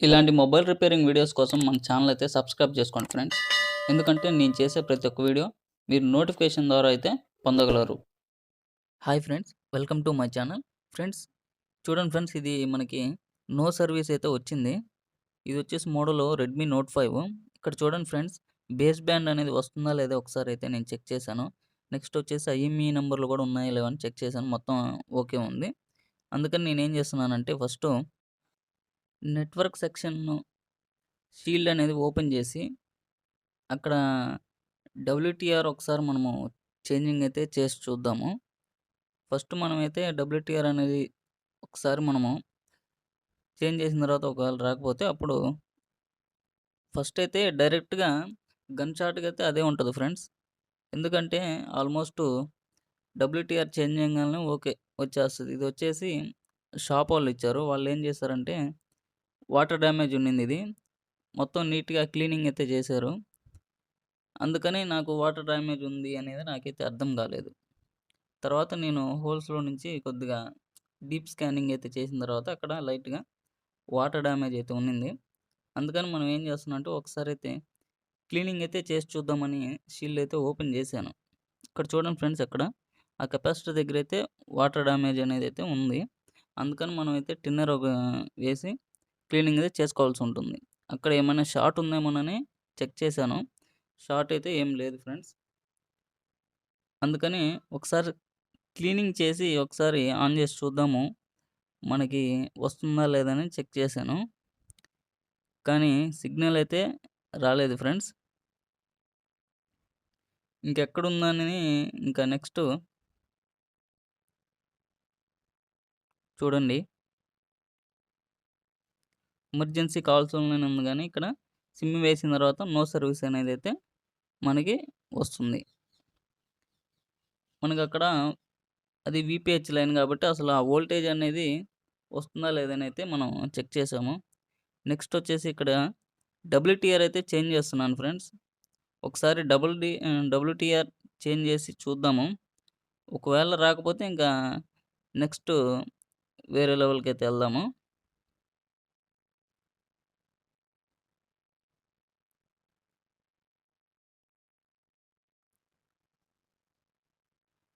ఇలాంటి mobile repairing videos కోసం మన ఛానల్ అయితే సబ్స్క్రైబ్ చేసుకోండి ఫ్రెండ్స్. ఎందుకంటే నేను చేసే ప్రతి ఒక్క వీడియో మీరు నోటిఫికేషన్ ద్వారా అయితే పొందగలరు. Hi friends welcome to my channel friends చూడండి ఫ్రెండ్స్ ఇది మనకి నో సర్వీస్ అయితే వచ్చింది. ఇది వచ్చేసి మోడల్ రెడ్మీ నోట్ ఫైవ్ ఇక్కడ చూడండి ఫ్రెండ్స్ బేస్ బ్యాండ్ అనేది వస్తుందా లేదా ఒకసారి అయితే నేను చెక్ చేశాను. నెక్స్ట్ వచ్చేసి ఐఎంఈ నెంబర్లు కూడా ఉన్నాయా లేవని చెక్ చేశాను. మొత్తం ఓకే ఉంది. అందుకని నేనేం చేస్తున్నానంటే ఫస్ట్ నెట్వర్క్ సెక్షన్ షీల్డ్ అనేది ఓపెన్ చేసి అక్కడ డబ్ల్యూటీఆర్ ఒకసారి మనము చేంజింగ్ అయితే చేసి చూద్దాము. ఫస్ట్ మనమైతే డబ్ల్యూటీఆర్ అనేది ఒకసారి మనము చేంజ్ చేసిన తర్వాత ఒకవేళ రాకపోతే అప్పుడు ఫస్ట్ అయితే డైరెక్ట్గా గన్ షాట్కి అయితే అదే ఉంటుంది ఫ్రెండ్స్. ఎందుకంటే ఆల్మోస్ట్ డబ్ల్యూటీఆర్ చేంజ్ చేయగానే ఓకే వచ్చేస్తుంది. ఇది వచ్చేసి షాప్ వాళ్ళు ఇచ్చారు. వాళ్ళు ఏం చేశారంటే వాటర్ డ్యామేజ్ ఉండింది ఇది. మొత్తం నీట్గా క్లీనింగ్ అయితే చేశారు. అందుకని నాకు వాటర్ డ్యామేజ్ ఉంది అనేది నాకైతే అర్థం కాలేదు. తర్వాత నేను హోల్స్లో నుంచి కొద్దిగా డీప్ స్కానింగ్ అయితే చేసిన తర్వాత అక్కడ లైట్గా వాటర్ డ్యామేజ్ అయితే ఉన్నింది అందుకని మనం ఏం చేస్తున్నాం అంటే ఒకసారి అయితే క్లీనింగ్ అయితే చేసి చూద్దామని షీల్డ్ అయితే ఓపెన్ చేశాను. ఇక్కడ చూడండి ఫ్రెండ్స్ అక్కడ ఆ కెపాసిటర్ దగ్గర అయితే వాటర్ డ్యామేజ్ అనేది అయితే ఉంది. అందుకని మనం అయితే టిన్నర్ ఒక వేసి క్లీనింగ్ అయితే చేసుకోవాల్సి ఉంటుంది. అక్కడ ఏమైనా షార్ట్ ఉందేమోనని చెక్ చేశాను. షార్ట్ అయితే ఏం లేదు ఫ్రెండ్స్. అందుకని ఒకసారి క్లీనింగ్ చేసి ఒకసారి ఆన్ చేసి చూద్దాము. మనకి వస్తుందా లేదని చెక్ చేశాను. కానీ సిగ్నల్ అయితే రాలేదు ఫ్రెండ్స్. ఇంకెక్కడుందని ఇంకా నెక్స్ట్ చూడండి. ఎమర్జెన్సీ కాల్స్ ఆన్లైన్ ఉంది కానీ ఇక్కడ సిమ్ వేసిన తర్వాత నో సర్వీస్ అనేది అయితే మనకి వస్తుంది. మనకి అక్కడ అది విపిహెచ్ లైన్ కాబట్టి అసలు ఆ వోల్టేజ్ అనేది వస్తుందా లేదని అయితే మనం చెక్ చేసాము. నెక్స్ట్ వచ్చేసి ఇక్కడ డబ్ల్యూటీఆర్ అయితే చేంజ్ చేస్తున్నాను ఫ్రెండ్స్. ఒకసారి డబుల్ డి డబ్ల్యూటీఆర్ చేంజ్ చేసి చూద్దాము. ఒకవేళ రాకపోతే ఇంకా నెక్స్ట్ వేరే లెవెల్కి అయితే వెళ్దాము.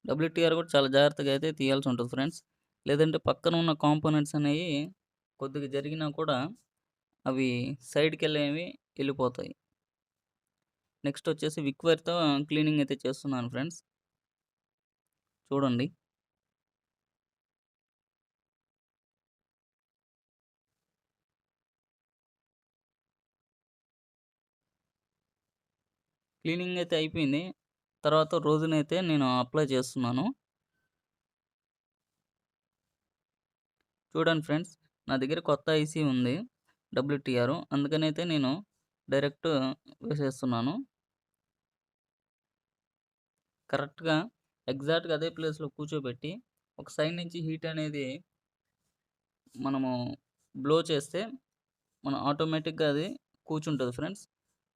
డబ్ల్యూటీఆర్ కూడా చాలా జాగ్రత్తగా అయితే తీయాల్సి ఉంటుంది ఫ్రెండ్స్. లేదంటే పక్కన ఉన్న కాంపోనెంట్స్ అనేవి కొద్దిగా జరిగినా కూడా అవి సైడ్కి వెళ్ళేవి వెళ్ళిపోతాయి. నెక్స్ట్ వచ్చేసి విక్వైర్తో క్లీనింగ్ అయితే చేస్తున్నాను ఫ్రెండ్స్. చూడండి. క్లీనింగ్ అయితే అయిపోయింది. తర్వాత రోజునైతే నేను అప్లై చేస్తున్నాను. చూడండి ఫ్రెండ్స్ నా దగ్గర కొత్త ఐసీ ఉంది డబ్ల్యూటీఆర్ అందుకనైతే నేను డైరెక్ట్ వేసేస్తున్నాను. కరెక్ట్గా ఎగ్జాక్ట్గా అదే ప్లేస్లో కూర్చోబెట్టి ఒక సైడ్ నుంచి హీట్ అనేది మనము బ్లో చేస్తే మనం ఆటోమేటిక్గా అది కూర్చుంటుంది ఫ్రెండ్స్.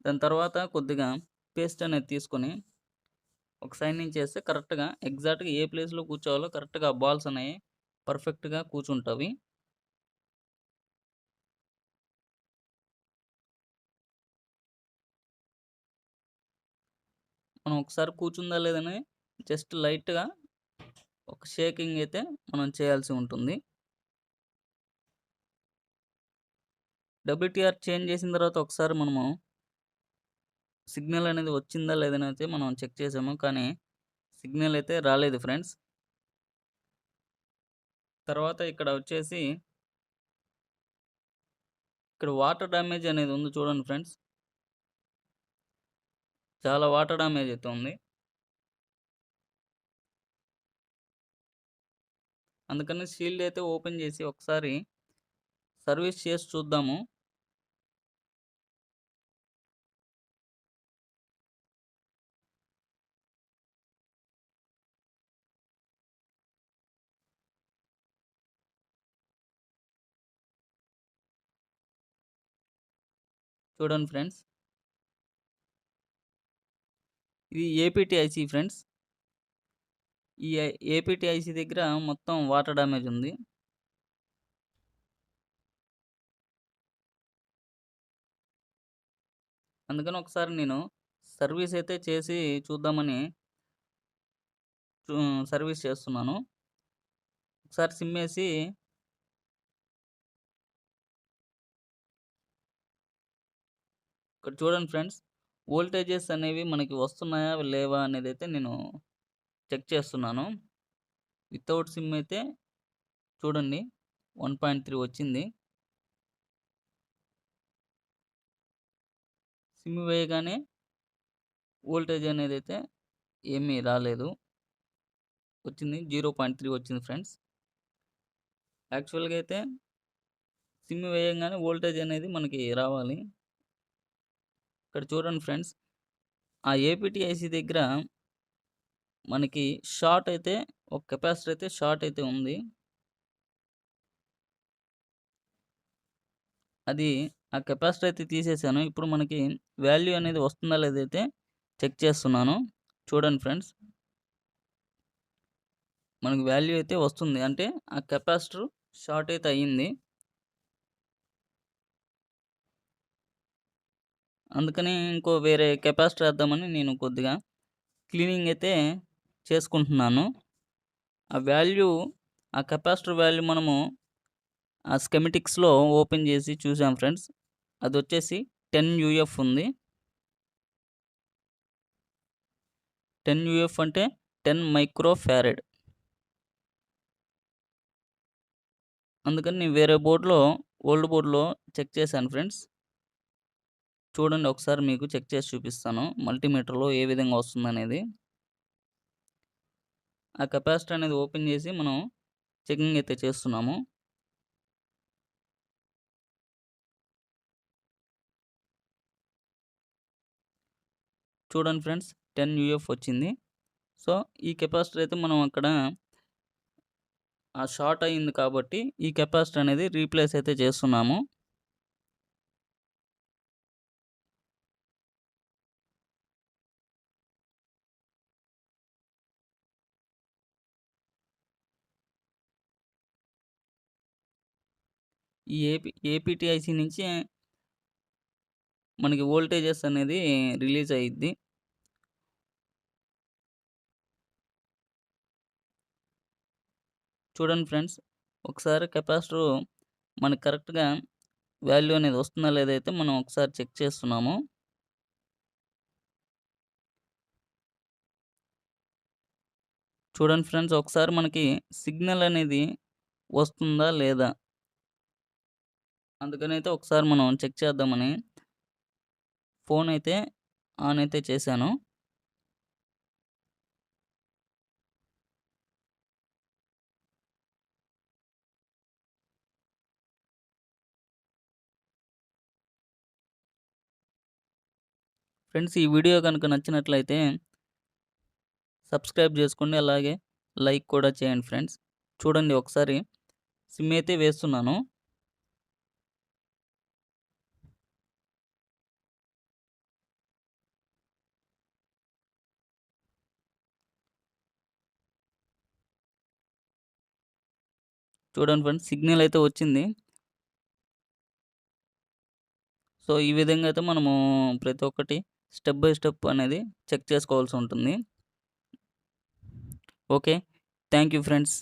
దాని తర్వాత కొద్దిగా పేస్ట్ అనేది తీసుకొని ఒక సైడ్ నుంచి వేస్తే కరెక్ట్గా ఎగ్జాక్ట్గా ఏ ప్లేస్లో కూర్చోవాలో కరెక్ట్గా బాల్స్ అనేవి పర్ఫెక్ట్గా కూర్చుంటావి. మనం ఒకసారి కూర్చుందా లేదని జస్ట్ లైట్గా ఒక షేకింగ్ అయితే మనం చేయాల్సి ఉంటుంది. డబ్ల్యూటీఆర్ చేంజ్ చేసిన తర్వాత ఒకసారి మనము సిగ్నల్ అనేది వచ్చిందా లేదని అయితే మనం చెక్ చేసాము. కానీ సిగ్నల్ అయితే రాలేదు ఫ్రెండ్స్. తర్వాత ఇక్కడ వచ్చేసి ఇక్కడ వాటర్ డ్యామేజ్ అనేది ఉంది చూడండి ఫ్రెండ్స్. చాలా వాటర్ డ్యామేజ్ అయితే ఉంది. అందుకని షీల్డ్ అయితే ఓపెన్ చేసి ఒకసారి సర్వీస్ చేసి చూద్దాము. చూడండి ఫ్రెండ్స్. ఇది ఏపీటీఐసి ఫ్రెండ్స్. ఈ ఏపీటీఐసి దగ్గర మొత్తం వాటర్ డ్యామేజ్ ఉంది. అందుకని ఒకసారి నేను సర్వీస్ అయితే చేసి చూద్దామని చూ సర్వీస్ చేస్తున్నాను. ఒకసారి సిమ్ వేసి ఇక్కడ చూడండి ఫ్రెండ్స్. వోల్టేజెస్ అనేవి మనకి వస్తున్నాయా? లేవా? అనేది అయితే నేను చెక్ చేస్తున్నాను. వితౌట్ సిమ్ అయితే చూడండి 1.3 వచ్చింది. సిమ్ వేయగానే వోల్టేజ్ అయితే ఏమీ రాలేదు. వచ్చింది 0.3 వచ్చింది ఫ్రెండ్స్. యాక్చువల్‌గా అయితే సిమ్ వేయగానే వోల్టేజ్ అనేది మనకి రావాలి. ఇక్కడ చూడండి ఫ్రెండ్స్. ఆ ఏపీటీఐసి దగ్గర మనకి షార్ట్ అయితే ఒక కెపాసిటర్ అయితే షార్ట్ అయితే ఉంది. అది ఆ కెపాసిటర్ అయితే తీసేసాను. ఇప్పుడు మనకి వాల్యూ అనేది వస్తుందా లేదైతే చెక్ చేస్తున్నాను. చూడండి ఫ్రెండ్స్. మనకి వాల్యూ అయితే వస్తుంది. అంటే ఆ కెపాసిటర్ షార్ట్ అయితే అయింది. అందుకని ఇంకో వేరే కెపాసిటర్ వేద్దామని నేను కొద్దిగా క్లీనింగ్ అయితే చేసుకుంటున్నాను. ఆ వాల్యూ ఆ కెపాసిటర్ వాల్యూ మనము ఆ స్కెమెటిక్స్లో ఓపెన్ చేసి చూసాం ఫ్రెండ్స్. అది వచ్చేసి టెన్ యూఎఫ్ ఉంది. 10 యూఎఫ్ అంటే 10 మైక్రో ఫ్యారెడ్ అందుకని నేను వేరే బోర్డ్‌లో ఓల్డ్ బోర్డ్‌లో చెక్ చేశాను ఫ్రెండ్స్. చూడండి ఒకసారి మీకు చెక్ చేసి చూపిస్తాను. మల్టీమీటర్‌లో ఏ విధంగా వస్తుందనేది. ఆ కెపాసిటర్ అనేది ఓపెన్ చేసి మనం చెకింగ్ అయితే చేస్తున్నాము. చూడండి ఫ్రెండ్స్ 10 యూఎఫ్ వచ్చింది. సో, ఈ కెపాసిటర్ అయితే మనం అక్కడ షార్ట్ అయింది కాబట్టి ఈ కెపాసిటర్ అనేది రీప్లేస్ అయితే చేస్తున్నాము. ఈ ఏపీ ఏపీటీఐసి నుంచి మనకి వోల్టేజెస్ అనేది రిలీజ్ అయ్యిద్ది. చూడండి ఫ్రెండ్స్. ఒకసారి కెపాసిటర్ మనకి కరెక్ట్‌గా వాల్యూ అనేది వస్తుందా లేదైతే మనం ఒకసారి చెక్ చేస్తున్నాము. చూడండి ఫ్రెండ్స్ ఒకసారి మనకి సిగ్నల్ అనేది వస్తుందా లేదా? అందుకని అయితే ఒకసారి మనం చెక్ చేద్దామని ఫోన్ అయితే ఆన్ అయితే చేశాను. ఫ్రెండ్స్ ఈ వీడియో కనుక నచ్చినట్లయితే సబ్స్క్రైబ్ చేసుకోండి. అలాగే లైక్ కూడా చేయండి ఫ్రెండ్స్. చూడండి ఒకసారి సిమ్ అయితే వేస్తున్నాను. చూడండి ఫ్రెండ్స్ సిగ్నల్ అయితే వచ్చింది. సో, ఈ విధంగా అయితే మనము ప్రతి ఒక్కటి స్టెప్ బై స్టెప్ అనేది చెక్ చేసుకోవాల్సి ఉంటుంది. ఓకే. Thank you friends.